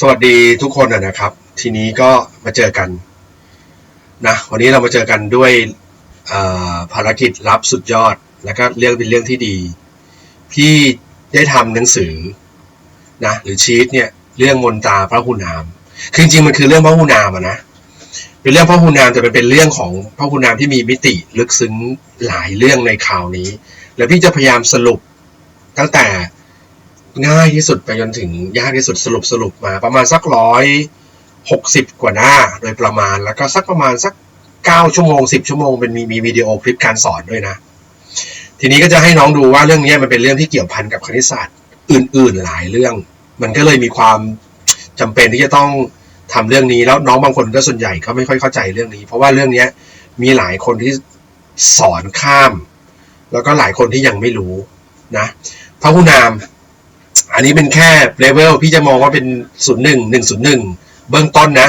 สวัสดีทุกคนนะครับ ทีนี้ก็มาเจอกันนะวันนี้เรามาเจอกันด้วยภารกิจลับสุดยอด แล้วก็เรื่องเป็นเรื่องที่ดี พี่ได้ทำหนังสือนะหรือชีตเนี่ยเรื่องมนตาพระหูนามคือจริงมันคือเรื่องพระหูนามอะนะเป็นเรื่องพระหูนามแต่มันเป็นเรื่องของพระหูนามที่มีมิติลึกซึ้งหลายเรื่องในข่าวนี้ แล้วพี่จะพยายามสรุปตั้งแต่ ง่ายที่สุดไปจนถึงยากที่สุดสรุปสรุปมา ประมาณสักร้อยหกสิบกว่าหน้าโดยประมาณแล้วก็สักประมาณสักเก้าชั่วโมงสิบชั่วโมงเป็นมีมีวิดีโอคลิปการสอนด้วยนะ ทีนี้ก็จะให้น้องดูว่าเรื่องนี้มันเป็นเรื่องที่เกี่ยวพันกับคณิตศาสตร์อื่น ๆ หลายเรื่อง มันก็เลยมีความจำเป็นที่จะต้องทำเรื่องนี้แล้วน้องบางคนก็ส่วนใหญ่เขาไม่ค่อยเข้าใจเรื่องนี้ เพราะว่าเรื่องเนี้ยมีหลายคนที่สอนข้าม แล้วก็หลายคนที่ยังไม่รู้นะพระผู้นาม อันนี้เป็นแค่เลเวลพี่จะมองว่าเป็นศูนย์หนึ่งหนึ่งศูนย์หนึ่งเบื้องต้นนะ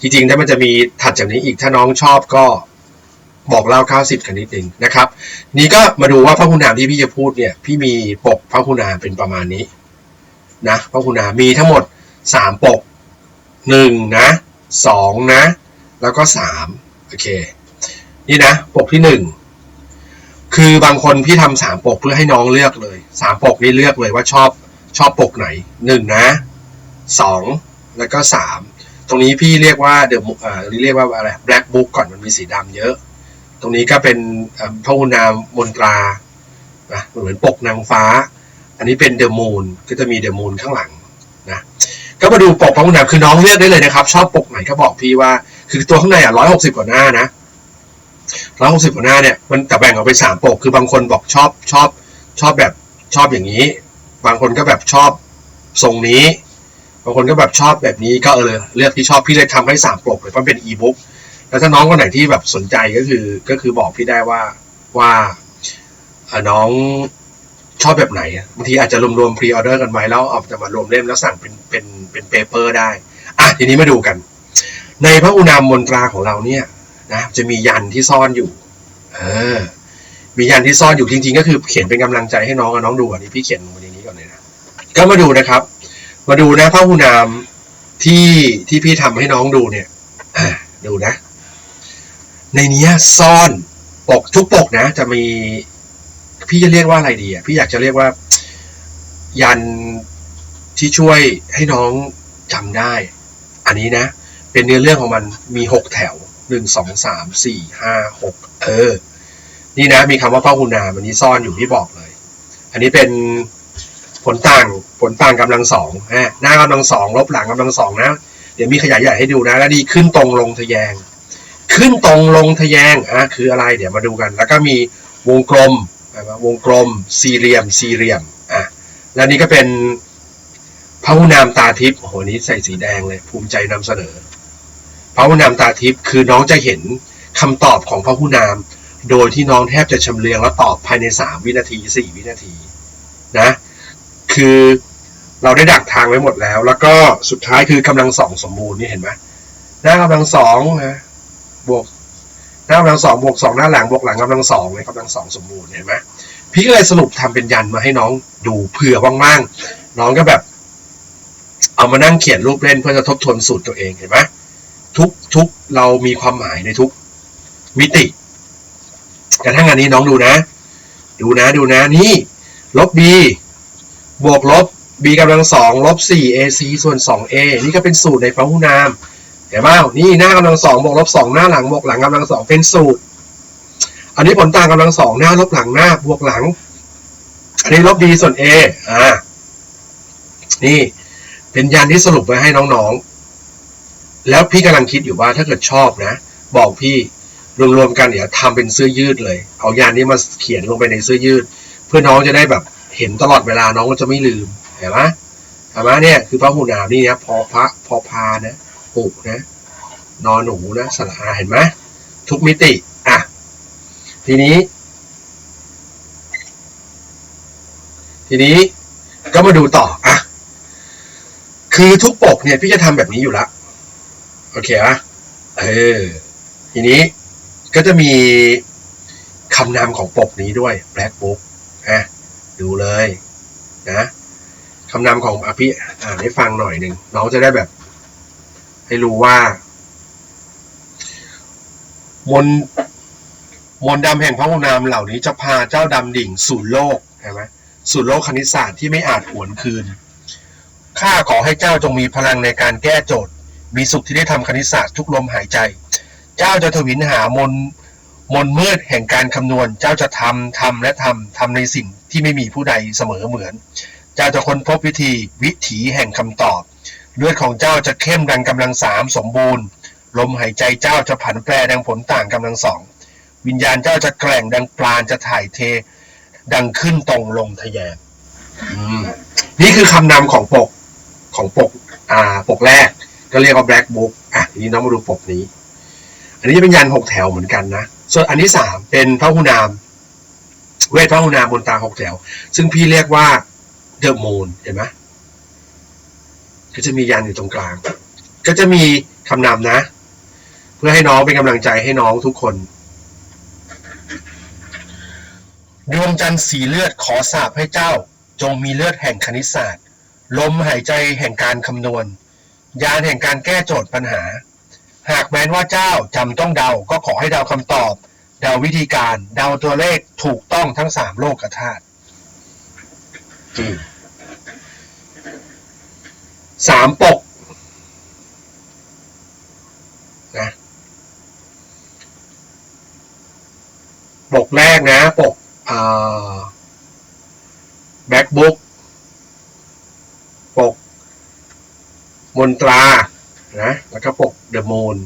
จริงๆ ถ้ามันจะมีถัดจากนี้อีกถ้าน้องชอบก็บอกเล่าข้าวสิบกันนิดนึงนะครับ นี่ก็มาดูว่าพระคุณนามที่พี่จะพูดเนี่ย พี่มีปกพระคุณนามเป็นประมาณนี้นะพระคุณนามมีทั้งหมดสามปกหนึ่งนะสองนะ แล้วก็สามโอเค นี่นะ ปกที่หนึ่งคือบางคนพี่ทำสามปกเพื่อให้น้องเลือกเลยสามปกนี่เลือกเลยว่าชอบ ชอบปกไหนหนึ่งนะสองแล้วก็สามตรงนี้พี่เรียกว่าเดอะอ่าเรียกว่าอะไร black book ก่อนมันมีสีดำเยอะ ตรงนี้ก็เป็นพระคุณนามมนตรานะเหมือนปกนางฟ้า อันนี้เป็นเดอะมูนก็จะมีเดอะมูนข้างหลังนะก็มาดูปกพระคุณนามคือน้องเลือกได้เลยนะครับ ชอบปกไหนก็บอกพี่ว่า คือตัวข้างในอะร้อยหกสิบกว่าหน้านะร้อยหกสิบกว่าหน้าเนี่ยมันแต่แบ่งออกเป็นสามปกคือบางคนบอกชอบชอบชอบแบบชอบอย่างนี้ บางคนก็แบบชอบทรงนี้ บางคนก็แบบชอบแบบนี้ก็เออเลือกที่ชอบพี่เลยทำให้สามปกเลยเพราะเป็นอีบุ๊กแล้วถ้าน้องคนไหนที่แบบสนใจก็คือก็คือบอกพี่ได้ว่าว่าน้องชอบแบบไหนบางทีอาจจะรวมๆพรีออเดอร์กันไว้แล้วเอาจะมารวมเล่มแล้วสั่งเป็นเป็นเป็นเปเปอร์ได้อะทีนี้มาดูกัน ในพระอุณามมนตราของเราเนี่ยนะจะมียันที่ซ่อนอยู่เออมียันที่ซ่อนอยู่จริงๆ ก็คือเขียนเป็นกำลังใจให้น้องกับน้องดูอันนี้พี่เขียนลงมาใน ก็มาดูนะครับ มาดูนะพระหูนามที่ที่พี่ทำให้น้องดูเนี่ยอดูนะ ในเนี้ยซ่อนปกทุกปกนะ จะมี พี่จะเรียกว่าอะไรดีอะพี่อยากจะเรียกว่า ยันที่ช่วยให้น้องจำได้ อันนี้นะ เป็นเนื้อเรื่องของมันมีหกแถวหนึ่งสองสามสี่ห้าหกเออ นี่นะ มีคำว่าพระหูนามอันนี้ซ่อนอยู่ที่บอกเลย อันนี้เป็น ผลต่างผลต่างกำลังสองฮะหน้ากำลังสองลบหลังกำลังสองนะเดี๋ยวมีขยายใหญ่ให้ดูนะแล้วนี่ขึ้นตรงลงทะแยง ขึ้นตรงลงทะแยงอะคืออะไรเดี๋ยวมาดูกัน แล้วก็มีวงกลมวงกลมสี่เหลี่ยมสี่เหลี่ยมอะแล้วนี่ก็เป็นพระหุนามตาทิพย์โหนี้ใส่สีแดงเลย ภูมิใจนำเสนอพระหุนามตาทิพย์คือน้องจะเห็นคำตอบของพระหุนาม โดยที่น้องแทบจะชำเลืองแล้วตอบภายในสามวินาทีสี่วินาทีนะ คือ เราได้ดักทางไว้หมดแล้ว แล้วก็สุดท้ายคือกำลังสองสมบูรณ์นี่เห็นไหมหน้ากำลังสองนะบวกหน้ากำลังสองบวกสองหน้าหลังบวกหลังกำลังสองเลยกำลังสองสมบูรณ์เห็นไหมพี่ก็เลยสรุปทำเป็นยันมาให้น้องดูเผื่อว่างๆน้องก็แบบ เอามานั่งเขียนรูปเล่นเพื่อจะทบทวนสูตรตัวเองเห็นไหมทุกทุกเรามีความหมายในทุกมิติแต่ถ้างานนี้น้องดูนะ ดูนะดูนะนี่ ลบ b บวกลบ b กำลังสองลบสี่ ac ส่วนสอง a นี่ก็เป็นสูตรในพหุนามเห็นไหมนี่หน้ากำลังสองบวกลบสองหน้าหลังบวกหลังกำลังสองเป็นสูตร อันนี้ผลต่างกำลังสองหน้าลบหลังหน้าบวกหลัง อันนี้ลบ b ส่วน a อ่านี่เป็นยันที่สรุปไว้ให้น้องๆ แล้วพี่กำลังคิดอยู่ว่าถ้าเกิดชอบนะ บอกพี่รวมๆกันเดี๋ยวทำเป็นเสื้อยืดเลย เอายันนี้มาเขียนลงไปในเสื้อยืด เพื่อน้องจะได้แบบ เห็นตลอดเวลาน้องก็จะไม่ลืมเห็นไหมเห็นไหมเนี่ยคือพระหูนามนี่นะพอพระพอพานะปุกนะนอนหนูนะสระอาเห็นไหมทุกมิติอะทีนี้ ทีนี้ก็มาดูต่ออะคือทุกปกเนี่ยพี่จะทำแบบนี้อยู่ละโอเคอะเออทีนี้ก็จะมีคำนามของปกนี้ด้วย Black Book อะ ดูเลยนะคำนำของอภิอ่านให้ฟังหน่อยหนึ่งน้องจะได้แบบ ให้รู้ว่า มนมนดำแห่งพระองนามเหล่านี้จะพาเจ้าดำดิ่งสู่โลกใช่ไหมสู่โลกคณิตศาสตร์ที่ไม่อาจหวนคืน ข้าขอให้เจ้าจงมีพลังในการแก้โจทย์ มีสุขที่ได้ทำคณิตศาสตร์ทุกลมหายใจ เจ้าจะทวินหามนมนมืดแห่งการคำนวณ เจ้าจะทำทำและทำทำในสิ่ง ที่ไม่มีผู้ใดเสมอเหมือน เจ้าจะค้นพบวิธีวิถีแห่งคำตอบ เลือดของเจ้าจะเข้มดังกำลังสามสมบูรณ์ ลมหายใจเจ้าจะผันแปรดังผลต่างกำลังสอง วิญญาณเจ้าจะแกร่งดังปราณจะถ่ายเท ดังขึ้นตรงลงทะแยงนี่คือคำนำของปกของปกอ่าปกแรก ก็เรียกว่า black book อะทีนี้น้องมาดูปกนี้ อันนี้จะเป็นยันหกแถวเหมือนกันนะ ส่วนอันที่สามเป็นพระหุนาม เวทพระหุนาบนตาหกแถว ซึ่งพี่เรียกว่า the moon เห็นไหมก็จะมียันอยู่ตรงกลาง ก็จะมีคำนำนะ เพื่อให้น้องเป็นกำลังใจให้น้องทุกคนดวงจันทร์สีเลือดขอสาบให้เจ้า จงมีเลือดแห่งคณิตศาสตร์ ลมหายใจแห่งการคำนวณ ยานแห่งการแก้โจทย์ปัญหา หากแม้นว่าเจ้าจำต้องเดาก็ขอให้เดาคำตอบ ดาวิธีการเดาตัวเลขถูกต้องทั้งสามโลกธาตุอืมสามปกนะปกแรกนะ ปกแบ็กบุ๊กปกมนตรานะแล้วก็ปกเดอะมูน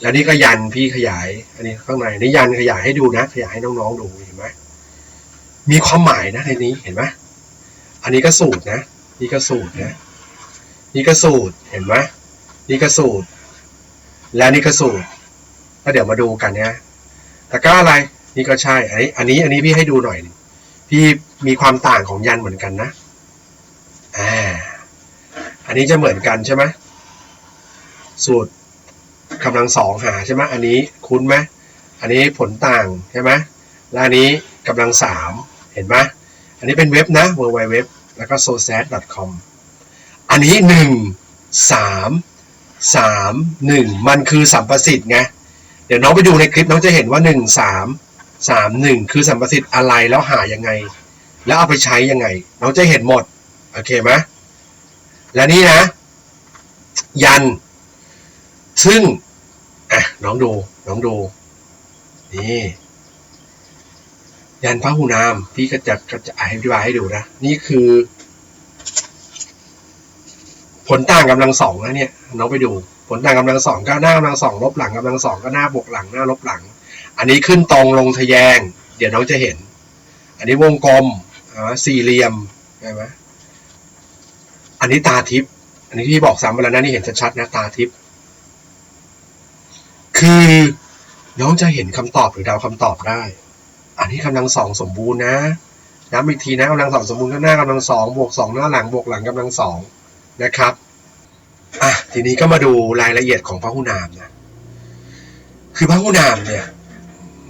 แล้วนี่ก็ยันพี่ขยาย อันนี้ข้างในนี่ยันขยายให้ดูนะ ขยายให้น้องๆดูเห็นไหมมีความหมายนะในนี้เห็นไหมอันนี้ก็สูตรนะ นี่ก็สูตรนะ นี่ก็สูตรเห็นไหมนี่ก็สูตร แล้วนี่ก็สูตรแล้วเดี๋ยวมาดูกันนะแต่ก็อะไร นี่ก็ใช่ไอ้อันนี้ อันนี้พี่ให้ดูหน่อย พี่มีความต่างของยันเหมือนกันนะอ่าอันนี้จะเหมือนกันใช่ไหมสูตร กำลังสองหาใช่ไหมอันนี้คุ้นไหมอันนี้ผลต่างใช่ไหมและอันนี้กำลังสามเห็นไหมอันนี้เป็นเว็บนะ w w w แล้วก็ s o s a t com อันนี้หนึ่งสามสามหนึ่งมันคือสัมประสิทธิ์ไงเดี๋ยวน้องไปดูในคลิปน้องจะเห็นว่าหนึ่งสามสามหนึ่งคือสัมประสิทธิ์อะไรแล้วหายังไง แล้วเอาไปใช้ยังไง น้องจะเห็นหมดโอเคไหมและนี่นะ ยัน ซึ่ง อะน้องดู น้องดู นี่ยันพระหูนามพี่ก็จะก็จะอธิบายให้ดูนะ นี่คือ ผลต่างกำลังสองนะเนี่ย น้องไปดู ผลต่างกำลังสองก็หน้ากำลังสองลบหลังกำลังสองก็หน้าบวกหลังหน้าลบหลัง อันนี้ขึ้นตรงลงทะแยง เดี๋ยวน้องจะเห็น อันนี้วงกลมอ่าสี่เหลี่ยมใช่ไหมอันนี้ตาทิพย์อันนี้ที่บอกซ้ำไปแล้วนะนี่เห็นชัดๆนะตาทิพย์ คือน้องจะเห็นคำตอบหรือเดาคำตอบได้ อันนี้กำลังสองสมบูรณ์นะย้ำอีกทีนะกำลังสองสมบูรณ์ข้างหน้ากำลังสองบวกสองหน้าหลังบวกหลังกำลังสองนะครับอะทีนี้ก็มาดูรายละเอียดของพระหุนามนะคือพระหุนามเนี่ย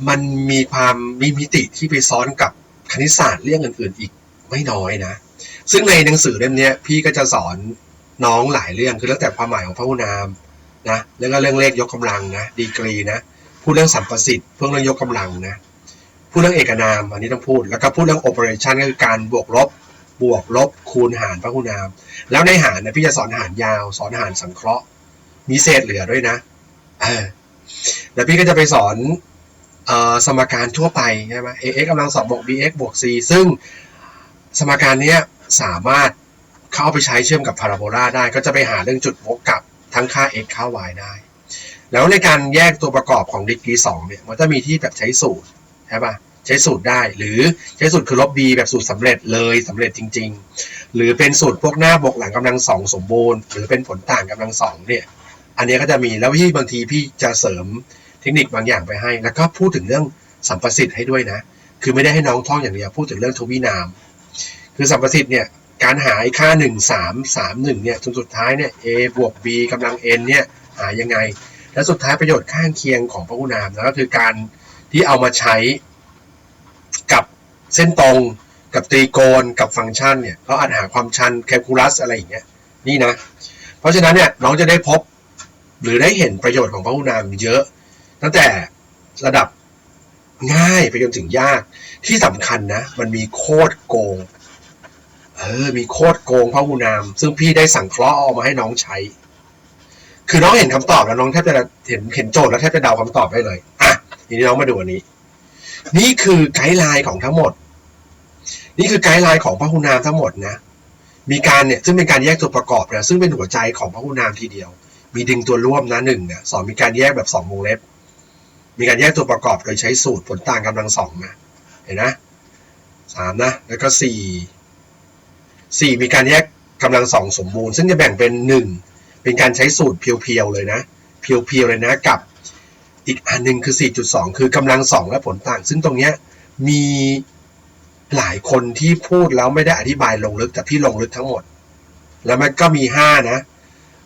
มันมีความมีมิติที่ไปซ้อนกับคณิตศาสตร์เรื่องอื่นๆ อีกไม่น้อยนะ ซึ่งในหนังสือเล่มนี้พี่ก็จะสอนน้องหลายเรื่องคือแล้วแต่ความหมายของพระหุนาม นะแล้วก็เรื่องเลขยกกำลังนะดีกรีนะพูดเรื่องสัมประสิทธิ์พูดเรื่องยกกำลังนะพูดเรื่องเอกนามอันนี้ต้องพูดแล้วก็พูดเรื่อง operation ก็คือการบวกลบบวกลบคูณหารพระคุณนาม แล้วในหารนะพี่จะสอนหารยาว สอนหารสังเคราะห์ มีเศษเหลือด้วยนะแล้วพี่ก็จะไปสอนออสมการทั่วไปใช่ไหม ax กำลังสองบวก bx บวก c ซึ่งสมการนี้สามารถเข้าไปใช้เชื่อมกับพาราโบลาได้ ก็จะไปหาเรื่องจุดวกกับ ทั้งค่า x ค่า y ได้ แล้วในการแยกตัวประกอบของดีกรีสองเนี่ยมันจะมีที่แบบใช้สูตรใช่ปะใช้สูตรได้หรือใช้สูตรคือลบ b แบบสูตรสำเร็จเลยสำเร็จจริง ๆ หรือเป็นสูตรพวกหน้าบวกหลังกำลังสองสมบูรณ์หรือเป็นผลต่างกำลังสองเนี่ยอันนี้ก็จะมีแล้วพี่บางทีพี่จะเสริมเทคนิคบางอย่างไปให้ แล้วก็พูดถึงเรื่องสัมประสิทธิ์ให้ด้วยนะ คือไม่ได้ให้น้องท่องอย่างเดียวพูดถึงเรื่องทวีนาม คือสัมประสิทธิ์เนี่ย การหาค่า 1 3 3 1เนี่ยจนสุดท้ายเนี่ย a บวก b กำลัง n เนี่ยหายังไง และสุดท้ายประโยชน์ข้างเคียงของพหุนามนะก็คือการที่เอามาใช้กับเส้นตรงกับตรีโกณกับฟังก์ชันเนี่ยเราอาจหาความชันแคลคูลัสอะไรอย่างเงี้ยนี่นะ เพราะฉะนั้นเนี่ยน้องจะได้พบหรือได้เห็นประโยชน์ของพหุนามเยอะ ตั้งแต่ระดับง่ายไปจนถึงยากที่สำคัญนะ มันมีโคตรโกง เออ มีโคตรโกงพระหุนาม ซึ่งพี่ได้สั่งเคราะห์เอามาให้น้องใช้ คือน้องเห็นคำตอบแล้วน้องแทบจะเห็นเห็นโจทย์แล้วแทบจะเดาคำตอบได้เลย อะทีนี้น้องมาดูอันนี้ นี่คือไกด์ไลน์ของทั้งหมด นี่คือไกด์ไลน์ของพระหุนามทั้งหมดนะ มีการเนี่ยซึ่งเป็นการแยกตัวประกอบนะซึ่งเป็นหัวใจของพระหุนามทีเดียว มีดึงตัวร่วมนะหนึ่งเนี่ยสองมีการแยกแบบสองวงเล็บ มีการแยกตัวประกอบโดยใช้สูตรผลต่างกำลังสองนะ เห็นนะสามนะ แล้วก็สี่ สี่มีการแยกกำลังสองสมบูรณ์ ซึ่งจะแบ่งเป็นหนึ่งเป็นการใช้สูตรเพียวๆเลยนะ เพียวๆเลยนะกับอีกอันหนึ่งคือ 4.2 คือกำลังสองและผลต่าง ซึ่งตรงเนี้ยมีหลายคนที่พูดแล้วไม่ได้อธิบายลงลึกแต่พี่ลงลึกทั้งหมด แล้วมันก็มี 5 นะ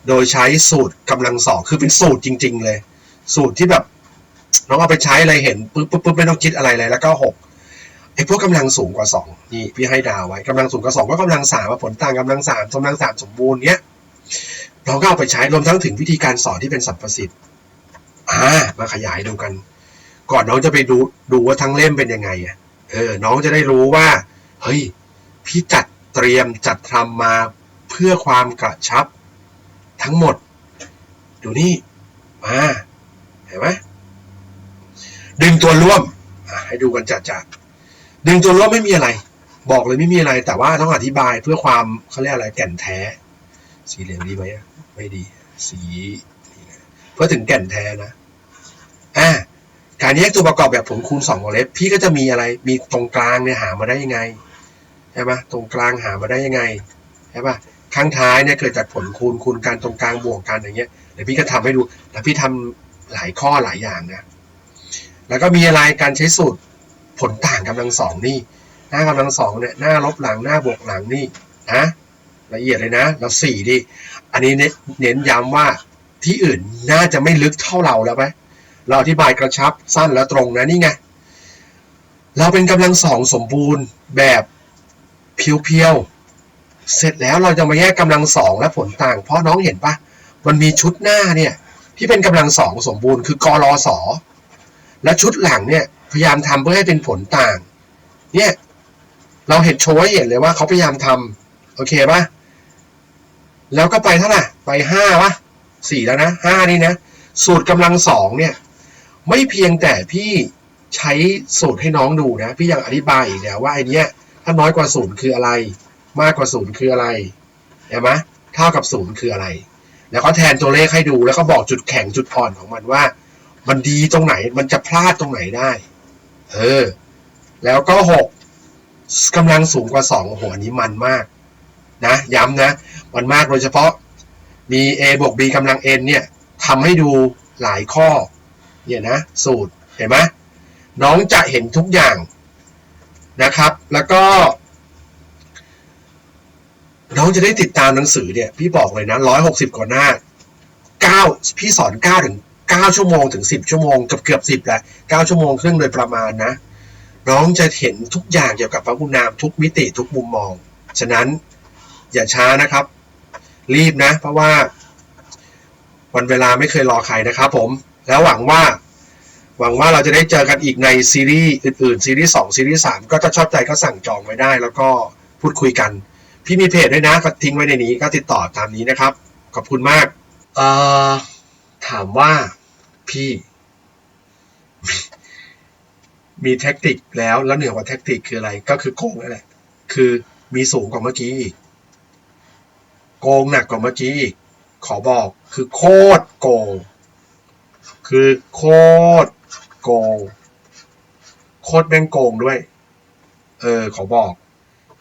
โดยใช้สูตรกำลังสองคือเป็นสูตรจริง ๆ เลย สูตรที่แบบน้องเอาไปใช้อะไรเห็นปุ๊บปุ๊บปุ๊บไม่ต้องคิดอะไรเลยแล้วก็หก ไอ้พวกกำลังสูงกว่าสองนี่พี่ให้ดาวไว้กำลังสูงกว่าสองก็กำลังสามว่าผลต่างกำลังสามกำลังสามสมบูรณ์เนี้ยเราก็เอาไปใช้รวมทั้งถึงวิธีการสอนที่เป็นสัมประสิทธิ์อ่ามาขยายดูกัน ก่อนน้องจะไปดูดูว่าทั้งเล่มเป็นยังไงอะเออน้องจะได้รู้ว่า เฮ้ย พี่จัดเตรียมจัดทำมาเพื่อความกระชับทั้งหมด ดูนี่มาเห็นไหมดึงตัวร่วมให้ดูกันจัดจัด ดึงตัวร่วไม่มีอะไร บอกเลยไม่มีอะไร แต่ว่าต้องอธิบายเพื่อความเขาเรียกอะไรแก่นแท้ สีเหลืองดีไหมไม่ดี สีเพื่อถึงแก่นแท้นะอ่าการแยกตัวประกอบแบบผลคูณสองวงเล็บพี่ก็จะมีอะไรมีตรงกลางเนี่ยหามาได้ยังไงใช่ปะตรงกลางหามาได้ยังไงใช่ปะข้างท้ายเนี่ยเกิดจากผลคูณคูณกันตรงกลางบวกกันอย่างเงี้ยเดี๋ยวพี่ก็ทำให้ดูแล้วพี่ทำหลายข้อหลายอย่างนะแล้วก็มีอะไรการใช้สูตร ผลต่างกำลังสองนี่หน้ากำลังสองเนี่ยหน้าลบหลังหน้าบวกหลังนี่นะละเอียดเลยนะแล้วสี่ดิอันนี้เน้นย้ำว่าที่อื่นน่าจะไม่ลึกเท่าเราแล้วไหมเราอธิบายกระชับสั้นและตรงนะนี่ไงเราเป็นกำลังสองสมบูรณ์แบบเพียวๆเสร็จแล้วเราจะมาแยกกำลังสองและผลต่าง เพราะน้องเห็นปะมันมีชุดหน้าเนี่ยที่เป็นกำลังสองสมบูรณ์คือกรอสอและชุดหลังเนี่ย พยายามทำเพื่อให้เป็นผลต่าง เนี่ย เราเห็นโชว์ให้เห็นเลยว่าเขาพยายามทำโอเคปะแล้วก็ไปเท่าไหร่ไปห้าวะสี่แล้วนะห้านี่นะ สูตรกำลังสองเนี่ย ไม่เพียงแต่พี่ใช้สูตรให้น้องดูนะ พี่ยังอธิบายอีกแล้วว่าไอเนี้ยถ้าน้อยกว่าศูนย์คืออะไร มากกว่าศูนย์คืออะไรเห็นไหมเท่ากับศูนย์คืออะไร แล้วก็แทนตัวเลขให้ดูแล้วก็บอกจุดแข็งจุดอ่อนของมันว่า มันดีตรงไหนมันจะพลาดตรงไหนได้ เออ แล้วก็หกกำลังสูงกว่าสองโอ้โหอันนี้มันมากนะย้ำนะ มันมากโดยเฉพาะมี a บวก b กำลัง n เนี่ยทำให้ดูหลายข้อเนี่ยนะสูตรเห็นไหมน้องจะเห็นทุกอย่างนะครับ แล้วก็ น้องจะได้ติดตามหนังสือเนี่ย พี่บอกเลยนะร้อยหกสิบกว่าหน้าเก้าพี่สอนเก้าถึง เก้าชั่วโมงถึงสิบชั่วโมงเกือบเกือบสิบแหละเก้าชั่วโมงครึ่งโดยประมาณนะ น้องจะเห็นทุกอย่างเกี่ยวกับพระคุณนามทุกมิติทุกมุมมอง ฉะนั้นอย่าช้านะครับ รีบนะ เพราะว่า วันเวลาไม่เคยรอใครนะครับผมแล้วหวังว่า หวังว่าเราจะได้เจอกันอีกในซีรีส์อื่นๆซีรีส์สองซีรีส์สามก็ถ้าชอบใจก็สั่งจองไว้ได้ แล้วก็พูดคุยกัน พี่มีเพจด้วยนะก็ทิ้งไว้ในนี้ก็ติดต่อตามนี้นะครับ ขอบคุณมากเอ่อถามว่า พี่ มีแท็กติกแล้วแล้วเหนือกว่าแท็กติกคืออะไร ก็คือโกงนั่นแหละคือมีสูงกว่าเมื่อกี้อีกโกงหนักกว่าเมื่อกี้อีกขอบอกคือโคตรโกง คือโคตรโกง โคตรแม่งโกงด้วย เออ ขอบอก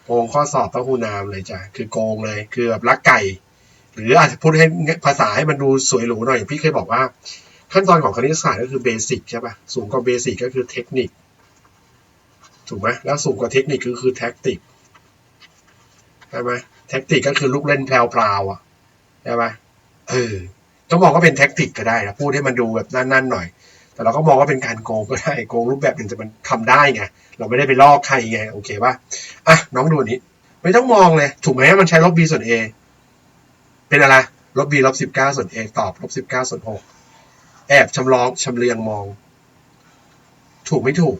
โกงข้อสอบพระคูนามเลยจ้ะ คือโกงเลย คือแบบลักไก่ หรืออาจจะพูดให้ภาษาให้มันดูสวยหรูหน่อยอย่างพี่เคยบอกว่า ขั้นตอนของคณิตศาสตร์ก็คือเบสิกใช่ปะสูงกว่าเบสิกก็คือเทคนิค ถูกไหมแล้วสูงกว่าเทคนิคก็คือแท็กติกใช่ไหมแท็กติกก็คือลูกเล่นแพรวๆอะใช่ไหมเออต้องบอกว่าเป็นแท็กติกก็ได้นะพูดให้มันดูแบบนั่นๆหน่อย แต่เราก็มองว่าเป็นการโกงก็ได้โกงรูปแบบหนึ่งแต่มันทำได้ไงเราไม่ได้ไปลอกใครไงโอเคป่ะอะน้องดูนนี้ ไม่ต้องมองเลย ถูกไหมมันใช้ลบ b ส่วน a เป็นอะไรลบ b ลบสิบเก้าส่วน a ตอบลบสิบเก้าส่วนหก แอบชำลองชำเลืองมอง ถูกไม่ถูก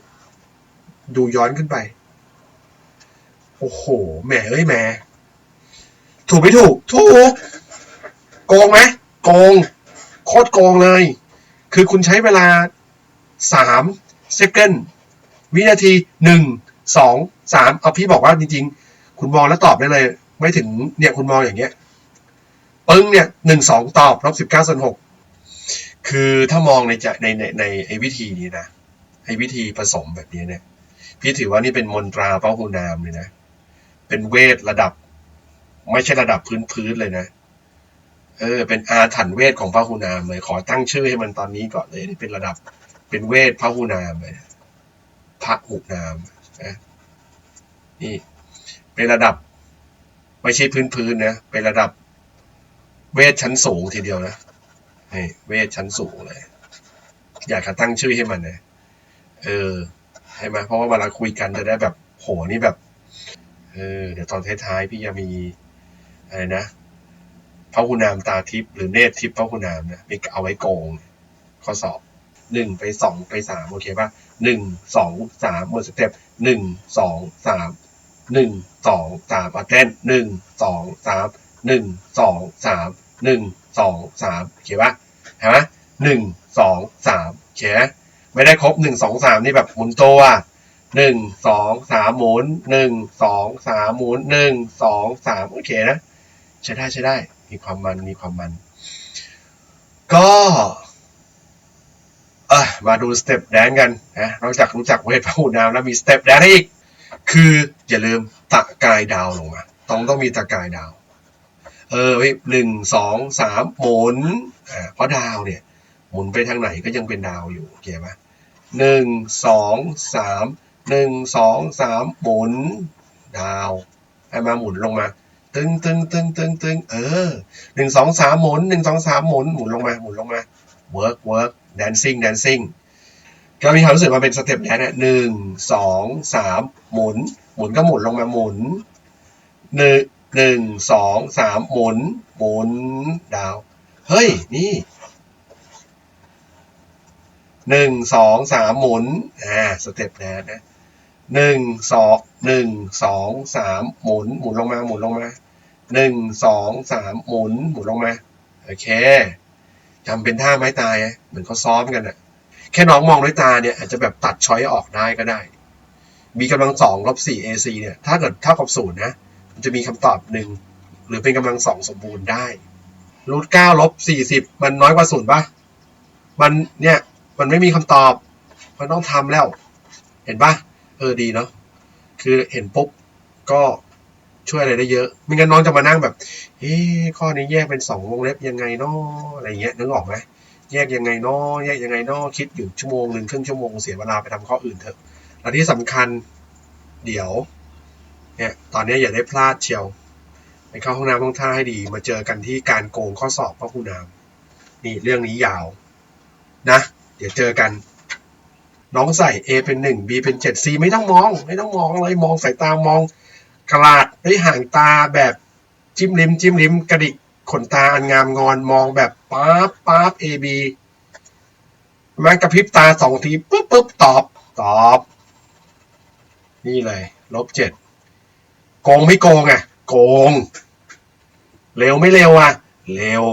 ดูย้อนขึ้นไป โอ้โห แหมเอ้ยแหม ถูกไม่ถูก ถูก โกงไหมโกง โคตรโกงเลย คือคุณใช้เวลาสามเซคันวินาทีหนึ่งสองสามเอาพี่บอกว่าจริง ๆ คุณมองแล้วตอบได้เลย ไม่ถึงเนี่ยคุณมองอย่างเงี้ย ปึ้งเนี่ยหนึ่งสองตอบลบสิบเก้าส่วนหก คือถ้ามองในจะในในในไอ้วิธีนี้นะไอ้วิธีผสมแบบนี้เนี่ย พี่ถือว่านี่เป็นมนตราเป้าหูนามเลยนะ เป็นเวทระดับ ไม่ใช่ระดับพื้นพื้นๆเลยนะ เออ เป็นอาถรรพ์เวทของพระหูนามเลย ขอตั้งชื่อให้มันตอนนี้ก่อนเลยนี่เป็นระดับ เป็นเวทพระหูนามเลยพระหูนามนะนี่เป็นระดับ ไม่ใช่พื้นพื้นๆนะ เป็นระดับเวทชั้นสูงทีเดียวนะ เวทชั้นสูงเลย อยากจะตั้งชื่อให้มันนะเออใช่ไหมเพราะว่าเวลาคุยกันจะได้แบบโหนี่แบบ เออ เดี๋ยวตอนท้ายๆพี่จะมีอะไรนะพระหุนามตาทิพย์หรือเนตรทิพย์พระหุนามนะมีเอาไว้โกง ข้อสอบหนึ่งไปสองไปสามโอเคป่ะหนึ่งสองสามหมดสเต็ปหนึ่งสองสามหนึ่งสองสามอะเต้นหนึ่งสองสามหนึ่งสองสามหนึ่ง สองสามโอเคป่ะเห็นไหมหนึ่งสองสามโอเคไม่ได้ครบหนึ่งสองสามนี่แบบหมุนตัวหนึ่งสองสามหมุนหนึ่งสองสามหมุนหนึ่งสองสามโอเคนะใช้ได้ใช้ได้มีความมันมีความมัน ก็เออมาดูสเต็ปแดนกันนะนอกจากรู้จักเวทพหูนามแล้วมีสเต็ปแดนอีก คืออย่าลืมตะกายดาวลงมา ต้องต้องมีตะกายดาว เออหนึ่งสองสามหมุนอ่าเพราะดาวเนี่ยหมุนไปทางไหนก็ยังเป็นดาวอยู่โอเคไหมหนึ่งสองสามหนึ่งสองสามหมุนดาวให้มาหมุนลงมา ตึงตึงตึงตึงตึงเออหนึ่งสองสามหมุนหนึ่งสองสามหมุนหมุนลงมาหมุนลงมา work work dancing dancing ก็มีความรู้สึกว่าเป็นสเต็ปแดนเนี่ยหนึ่งสองสามหมุน หมุนก็หมุนลงมาหมุนหนึ่ง หนึ่งสองสามหมุน หมุนดาว เฮ้ย นี่หนึ่งสองสามหมุน อ่า สเต็ปแดนนะหนึ่งสองหนึ่งสองสามหมุน หมุนลงมา หมุนลงมาหนึ่งสองสามหมุน หมุนลงมา โอเคจำเป็นท่าไม้ตายเหมือนเขาซ้อมกันอะแค่น้องมองด้วยตาเนี่ยอาจจะแบบตัดช้อยออกได้ก็ได้ มีกำลังสองลบสี่ AC เนี่ย ถ้าเกิดเท่ากับศูนย์นะ จะมีคำตอบหนึ่งหรือเป็นกำลังสองสมบูรณ์ได้รูทเก้าลบสี่สิบมันน้อยกว่าศูนย์ปะมันเนี่ยมันไม่มีคำตอบ มันต้องทำแล้ว เห็นปะเออดีเนาะคือเห็นปุ๊บก็ช่วยอะไรได้เยอะไม่งั้นน้องจะมานั่งแบบเอ๊ข้อนี้แยกเป็นสองวงเล็บยังไงเนาะอะไรเงี้ยนึกออกไหมแยกยังไงเนาะแยกยังไงเนาะคิดอยู่ชั่วโมงหนึ่งครึ่งชั่วโมงเสียเวลาไปทำข้ออื่นเถอะและที่สำคัญเดี๋ยว เนี่ยตอนนี้อย่าได้พลาดเชียวไปเข้าห้องน้ำห้องท่าให้ดี มาเจอกันที่การโกงข้อสอบพ่อครูนามนี่เรื่องนี้ยาวนะ เดี๋ยวเจอกัน น้องใส่ A เป็นหนึ่ง B เป็นเจ็ด C ไม่ต้องมอง ไม่ต้องมองเลยมองสายตามองกระลาดด้วยห่างตาแบบจิ้มลิ้มจิ้มลิ้มกระดิกขนตาอันงามงอนมองแบบป๊าบป๊าบ A B มันกระพริบตาสองทีปุ๊บปุ๊บตอบ ตอบ นี่เลยลบเจ็ด โกงไม่โกงอะ โกง เร็วไม่เร็วอะ เร็ว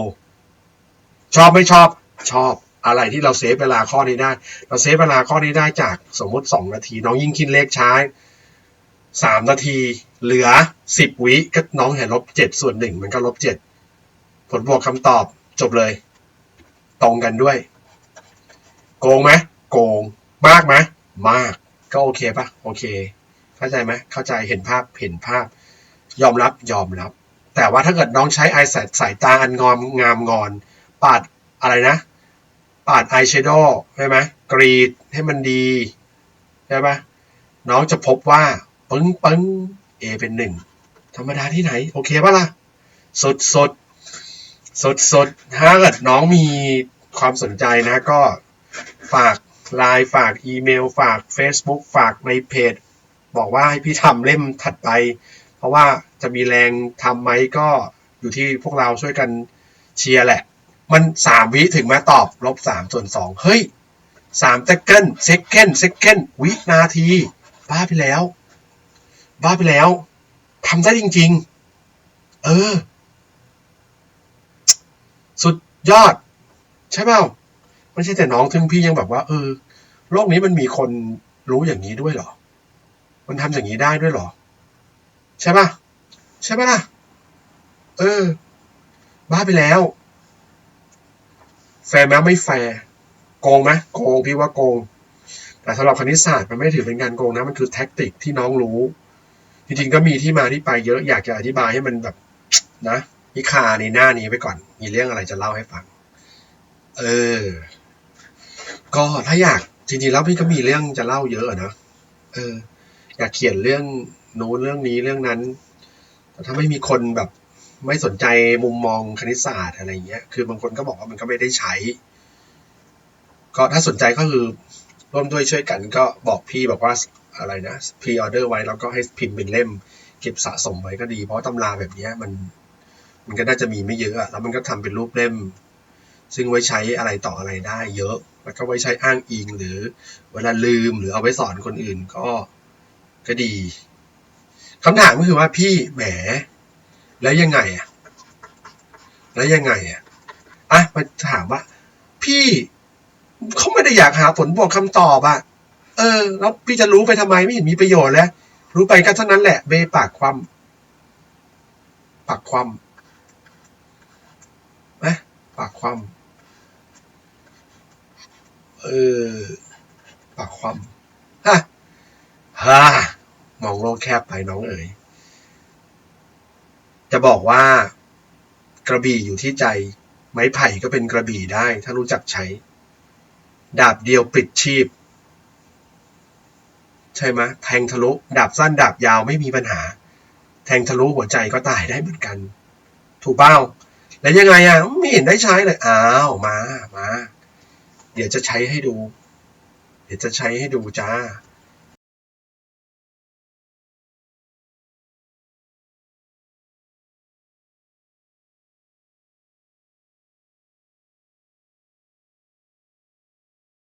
ชอบไม่ชอบ ชอบอะไรที่เราเซฟเวลาข้อนี้ได้ เราเซฟเวลาข้อนี้ได้จากสมมติสองนาที น้องยิ่งคิดเลขช้าสามนาที เหลือสิบวิก็น้องเห็นลบเจ็ดส่วนหนึ่งมันก็ลบเจ็ดผลบวกคำตอบจบเลย ตรงกันด้วย โกงไหมโกง มากไหมมาก ก็โอเคปะโอเค เข้าใจไหมเข้าใจเห็นภาพเห็นภาพ ยอมรับยอมรับ แต่ว่าถ้าเกิดน้องใช้ไอสายสายตาอันงอมงามงอน ปาดอะไรนะ ปาดอายแชโดว์ใช่ไหมกรีดให้มันดีใช่ไหมน้องจะพบว่าปึ้งปึ้งเอเป็นหนึ่งธรรมดาที่ไหน โอเคปะล่ะสดสดสดสดถ้าเกิดน้องมีความสนใจนะก็ฝากไลน์ฝากอีเมล ฝาก Facebook ฝากในเพจ บอกว่าให้พี่ทำเล่มถัดไป เพราะว่าจะมีแรงทำไหมก็อยู่ที่พวกเราช่วยกันเชียร์แหละ มันสามวิถึงมาตอบลบสามส่วนสองเฮ้ยสามเซคันเซคันเซคันวินาที บ้าไปแล้ว บ้าไปแล้วทำได้จริง ๆ เออ สุดยอด ใช่เปล่าไม่ใช่แต่น้องถึงพี่ยังแบบว่า เออ โลกนี้มันมีคนรู้อย่างนี้ด้วยเหรอ มันทำอย่างนี้ได้ด้วยหรอ ใช่ปะใช่ปะล่ะ เออ บ้าไปแล้ว แฟร์ไหมไม่แฟร์โกงไหมโกงพี่ว่าโกง แต่สำหรับคณิตศาสตร์มันไม่ถือเป็นการโกงนะ มันคือแท็กติกที่น้องรู้ จริงๆก็มีที่มาที่ไปเยอะอยากจะอธิบายให้มันแบบ นะนิคาในหน้านี้ไปก่อน มีเรื่องอะไรจะเล่าให้ฟัง เออ ก็ถ้าอยากจริงๆแล้วพี่ก็มีเรื่องจะเล่าเยอะนะ เออ อยากเขียนเรื่องโน้นเรื่องนี้เรื่องนั้น แต่ถ้าไม่มีคนแบบไม่สนใจมุมมองคณิตศาสตร์อะไรอย่างเงี้ย คือบางคนก็บอกว่ามันก็ไม่ได้ใช้ ก็ถ้าสนใจก็คือร่วมด้วยช่วยกันก็บอกพี่บอกว่าอะไรนะพรีออเดอร์ไว้แล้วก็ให้พิมพ์เป็นเล่ม เก็บสะสมไว้ก็ดี เพราะตำราแบบเนี้ยมัน มันก็น่าจะมีไม่เยอะอะแล้วมันก็ทำเป็นรูปเล่ม ซึ่งไว้ใช้อะไรต่ออะไรได้ เยอะ แล้วก็ไว้ใช้อ้างอิงหรือ เวลาลืมหรือเอาไว้สอนคนอื่นก็ ก็ดีคำถามก็คือว่าพี่แหม แล้วยังไงอะแล้วยังไงอะอะมาถามว่า พี่เขาไม่ได้อยากหาผลบวกคำตอบอะเออ แล้วพี่จะรู้ไปทำไมไม่เห็นมีประโยชน์เลยรู้ไปก็เท่านั้นแหละ เบปากความปากความนะปากความเออปากความฮะฮ่า มองโลกแคบไปน้องเอ๋ยจะบอกว่ากระบี่อยู่ที่ใจ ไม้ไผ่ก็เป็นกระบี่ได้ ถ้ารู้จักใช้ ดาบเดียวปิดชีพ ใช่ไหมแทงทะลุดาบสั้นดาบยาวไม่มีปัญหา แทงทะลุหัวใจก็ตายได้เหมือนกัน ถูกเป้าแล้วยังไงอะไม่เห็นได้ใช้เลยอ้าวมามาเดี๋ยวจะใช้ให้ดู เดี๋ยวจะใช้ให้ดูจ้า